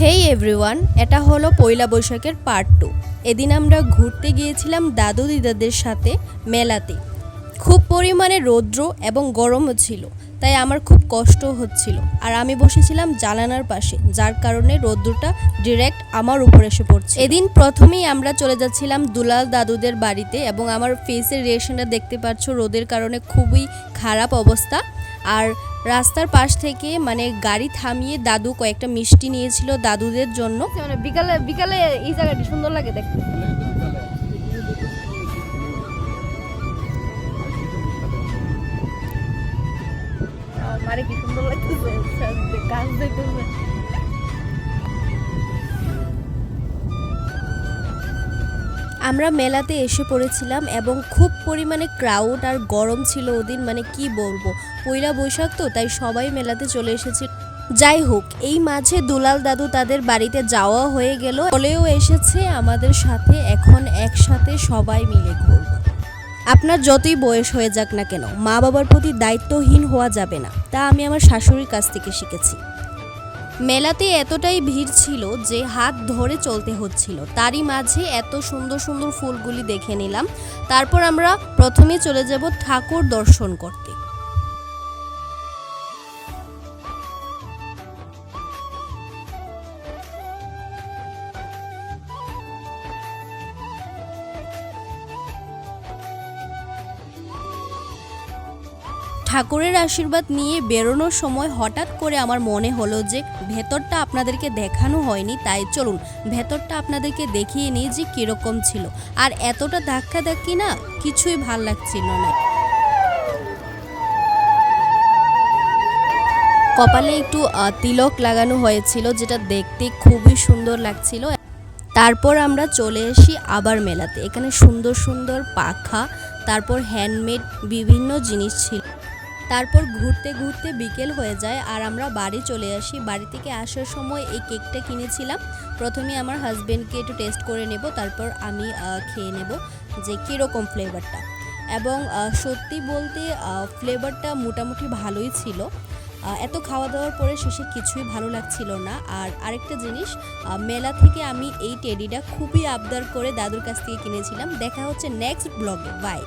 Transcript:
হেই everyone এটা হলো পয়লা বৈশাখের পার্ট টু এদিন আমরা ঘুরতে গিয়েছিলাম দাদু দিদাদের সাথে মেলাতে। খুব পরিমাণে রৌদ্র এবং গরমও ছিল, তাই আমার খুব কষ্ট হচ্ছিল। আর আমি বসেছিলাম জানালার পাশে, যার কারণে রৌদ্রটা ডিরেক্ট আমার উপর এসে পড়ছে এদিন প্রথমেই আমরা চলে যাচ্ছিলাম দুলাল দাদুদের বাড়িতে এবং আমার ফেসের রিয়েকশনটা দেখতে পাচ্ছ, রোদের কারণে খুবই খারাপ অবস্থা। আর রাস্তার পাশ থেকে মানে গাড়ি থামিয়ে দাদু কয়েকটা মিষ্টি নিয়েছিল দাদুদের জন্য। মানে বিকালে বিকালে এই জায়গাটি সুন্দর লাগে দেখতে। কি সুন্দর লাগতেছে? গাছ দেখতেছে আমরা মেলাতে এসে পড়েছিলাম এবং খুব পরিমাণে ক্রাউড আর গরম ছিল ওদিন মানে কি বলব? পয়লা বৈশাখ তো, তাই সবাই মেলাতে চলে এসেছে। যাই হোক, এই মাঝে দুলাল দাদু তাদের বাড়িতে যাওয়া হয়ে গেল। বলেও এসেছে আমাদের সাথে, এখন একসাথে সবাই মিলে ঘুরব। আপনার যতই বয়স হয়ে যাক না কেন মা বাবার প্রতি দায়িত্বহীন হওয়া যাবে না। তা আমি আমার শাশুড়ির কাছ থেকে শিখেছি। মেলাতে এতটাই ভিড় ছিল যে হাত ধরে চলতে হচ্ছিল। তারই মাঝে এত সুন্দর সুন্দর ফুলগুলি দেখে নিলাম। তারপর আমরা প্রথমে চলে যাব ঠাকুর দর্শন করতে। ঠাকুরের আশীর্বাদ নিয়ে বেরোনোর সময় হঠাৎ করে আমার মনে হলো যে ভেতরটা আপনাদেরকে দেখানো হয়নি, তাই চলুন ভেতরটা আপনাদেরকে দেখিয়ে নিই যে কীরকম ছিল। আর এতটা ধাক্কা ধাক্কি না, কিছুই ভালো লাগছিল না। কপালে একটু তিলক লাগানো হয়েছিল, যেটা দেখতে খুবই সুন্দর লাগছিল। তারপর আমরা চলে আসি আবার মেলাতে। এখানে সুন্দর সুন্দর পাখা, তারপর হ্যান্ডমেড বিভিন্ন জিনিস ছিল। তারপর ঘুরতে ঘুরতে বিকেল হয়ে যায় আর আমরা বাড়ি চলে আসি। বাড়ি থেকে আসার সময় এই কেকটা কিনেছিলাম। প্রথমে আমার হাজব্যান্ডকে একটু টেস্ট করে নেব, তারপর আমি খেয়ে নেব যে কীরকম ফ্লেভারটা। এবং সত্যি বলতে ফ্লেভারটা মোটামুটি ভালোই ছিল। এত খাওয়া দাওয়ার পরে শেষে কিছুই ভালো লাগছিল না। আর আরেকটা জিনিস মেলা থেকে আমি এই টেডিটা খুবই আবদার করে দাদুর কাছ থেকে কিনেছিলাম। দেখা হচ্ছে নেক্সট ব্লগে বাই